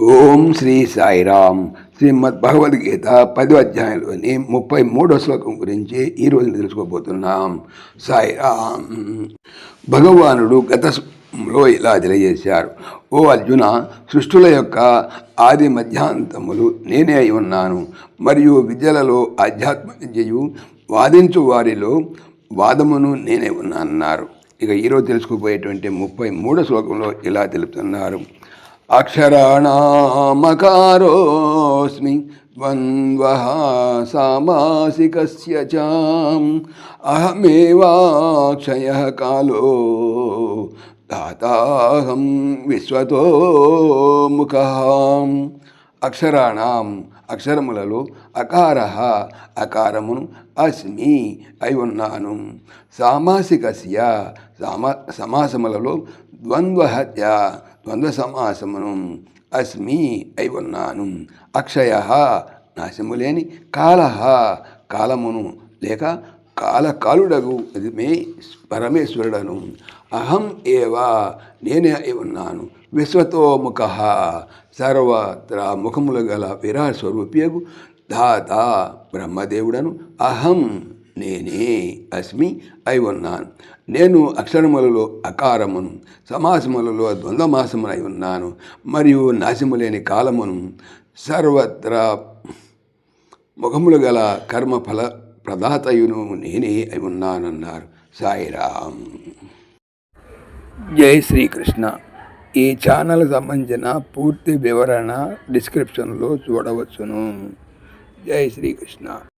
ఓం శ్రీ సాయిరామ్. శ్రీమద్ భగవద్గీత పదో అధ్యాయంలోని ముప్పై మూడో శ్లోకం గురించి ఈరోజు తెలుసుకోబోతున్నాం. సాయిరామ్. భగవానుడు గతంలో ఇలా తెలియజేశారు. ఓ అర్జున సృష్టుల యొక్క ఆది మధ్యాంతములు నేనే అయి ఉన్నాను. మరియు విద్యలలో ఆధ్యాత్మ విద్యయు వాదించు వారిలో వాదమును నేనే ఉన్నానన్నారు. ఇక ఈరోజు తెలుసుకుపోయేటువంటి ముప్పై మూడో శ్లోకంలో ఇలా తెలుపుతున్నారు. అక్షరాణమకారోస్మి ద్వంద్వ సామాసిక అహమేవాక్షయ కాలో దాతాహం విశ్వతో ముఖ అక్షరాణం అక్షరములలో అకార అకారమును అస్మి అయి ఉన్నాను సామాసికస్య సమా సమాసములలో ద్వంద్వహత్య ద్వంద్వ సమాసమును అస్మి అయి ఉన్నాను అక్షయ నాశము లేని కాల కాలమును లేక కాలకాలుడగు అది మే పరమేశ్వరుడను. అహం ఏవా నేనే అయి ఉన్నాను విశ్వతోముఖ సర్వత్ర ముఖములు గల విరాట్ స్వరూపియగు దాత బ్రహ్మదేవుడను. అహం నేనే అస్మి అయి ఉన్నాను. నేను అక్షరములలో అకారమును సమాసములలో ద్వంద్వమాసమును అయి ఉన్నాను మరియు నాశము లేని కాలమును సర్వత్రా ముఖములు గల కర్మ ఫల ప్రదాతయును నేనే అయి ఉన్నానన్నారు. సాయిరామ్. జై శ్రీకృష్ణ. ఈ ఛానల్ సంబంధించిన పూర్తి వివరణ డిస్క్రిప్షన్లో చూడవచ్చును. జై శ్రీకృష్ణ.